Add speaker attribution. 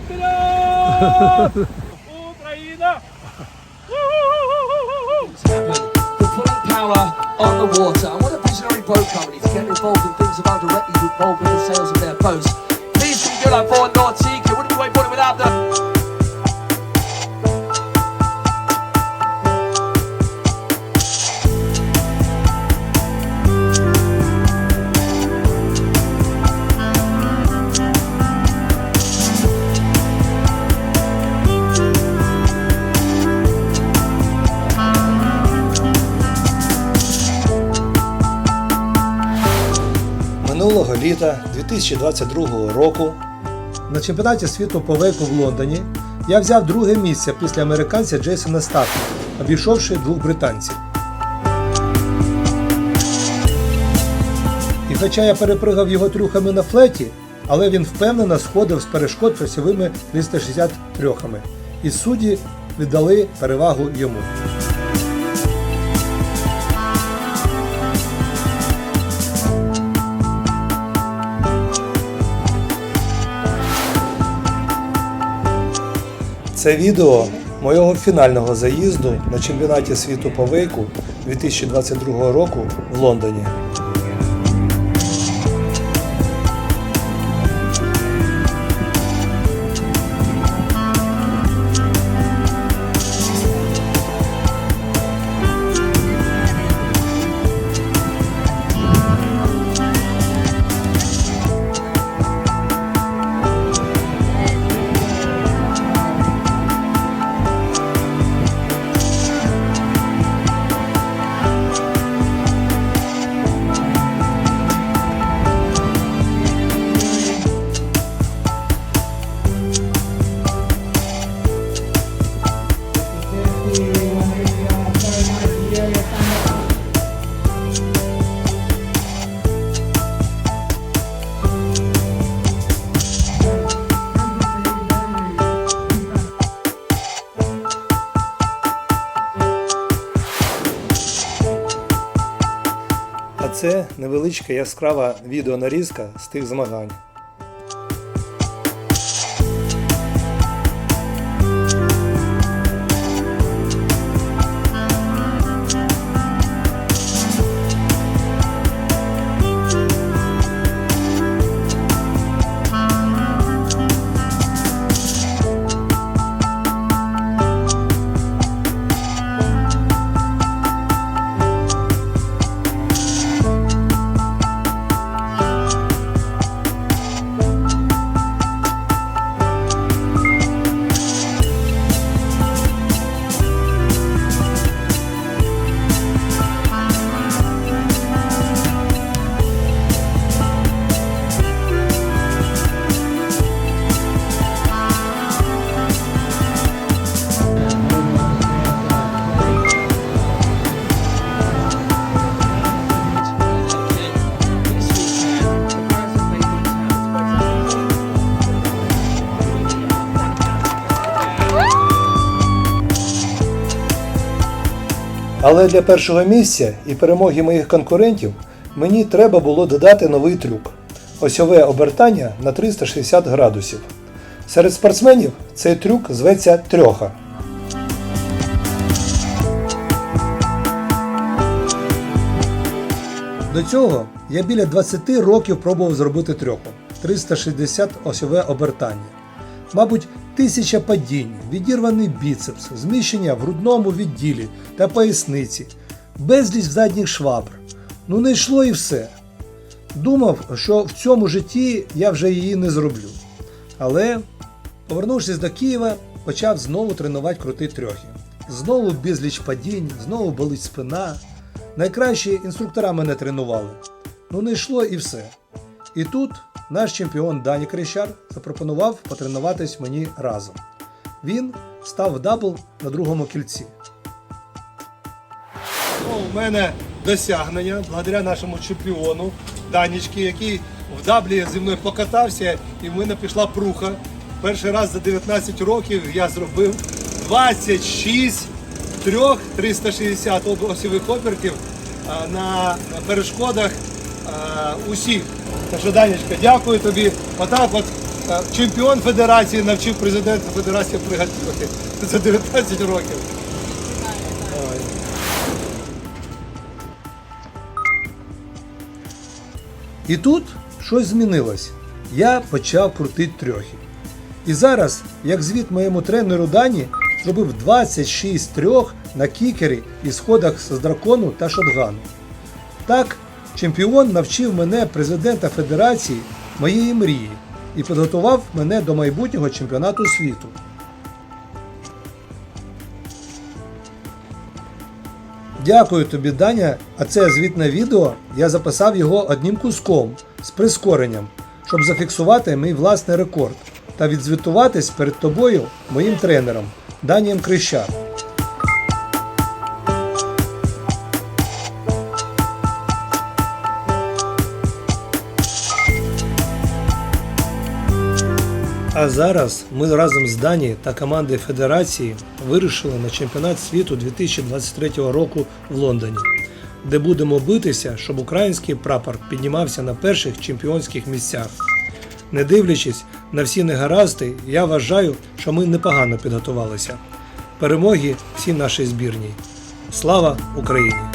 Speaker 1: вперед! Україна!
Speaker 2: The pulling power on the water. And what a visionary boat company to get involved in things about directly involved in the sales of their boats. Please can you do that for
Speaker 3: літа 2022 року на чемпіонаті світу по вейку в Лондоні я взяв друге місце після американця Джейсона Статка, обійшовши двох британців. І хоча я перепригав його трюхами на флеті, але він впевнено сходив з перешкод фасовими 363 і судді віддали перевагу йому. Це відео моєго фінального заїзду на чемпіонаті світу по вейку 2022 року в Лондоні. Це невеличка яскрава відеонарізка з тих змагань. Але для першого місця і перемоги моїх конкурентів мені треба було додати новий трюк осьове обертання на 360 градусів. Серед спортсменів цей трюк зветься трьоха. До цього я біля 20 років пробував зробити трьоху 360 осьове обертання. Мабуть, тисяча падінь, відірваний біцепс, зміщення в грудному відділі та поясниці, безліч задніх швабр. Ну не йшло і все. Думав, що в цьому житті я вже її не зроблю. Але, повернувшись до Києва, почав знову тренувати крути трьохи. Знову безліч падінь, знову болить спина. Найкращі інструктора мене тренували. Ну не йшло і все. І тут наш чемпіон Дані Крещар запропонував потренуватись мені разом. Він став дабл на другому кільці. У мене досягнення благодаря нашому чемпіону Данічки, який в даблі зі мною покатався, і в мене пішла пруха. Перший раз за 19 років я зробив 26 трьох 360 осьових обертів на перешкодах усіх. Так що, Данечка, дякую тобі. Отак от Е, Чемпіон федерації навчив президента федерації пригати за 19 років. І тут щось змінилось. Я почав крутити трьохи. І зараз, як звіт моєму тренеру Дані, зробив 26 трьох на кікері і сходах з дракону та шотгану. Так, чемпіон навчив мене президента Федерації моєї мрії і підготував мене до майбутнього чемпіонату світу. Дякую тобі, Даня. А це звітне відео. Я записав його одним куском з прискоренням, щоб зафіксувати мій власний рекорд та відзвітуватись перед тобою моїм тренером Данієм Крищак. А зараз ми разом з Дані та командою Федерації вирушили на чемпіонат світу 2023 року в Лондоні, де будемо битися, щоб український прапор піднімався на перших чемпіонських місцях. Не дивлячись на всі негаразди, я вважаю, що ми непогано підготувалися. Перемоги всій нашій збірній. Слава Україні!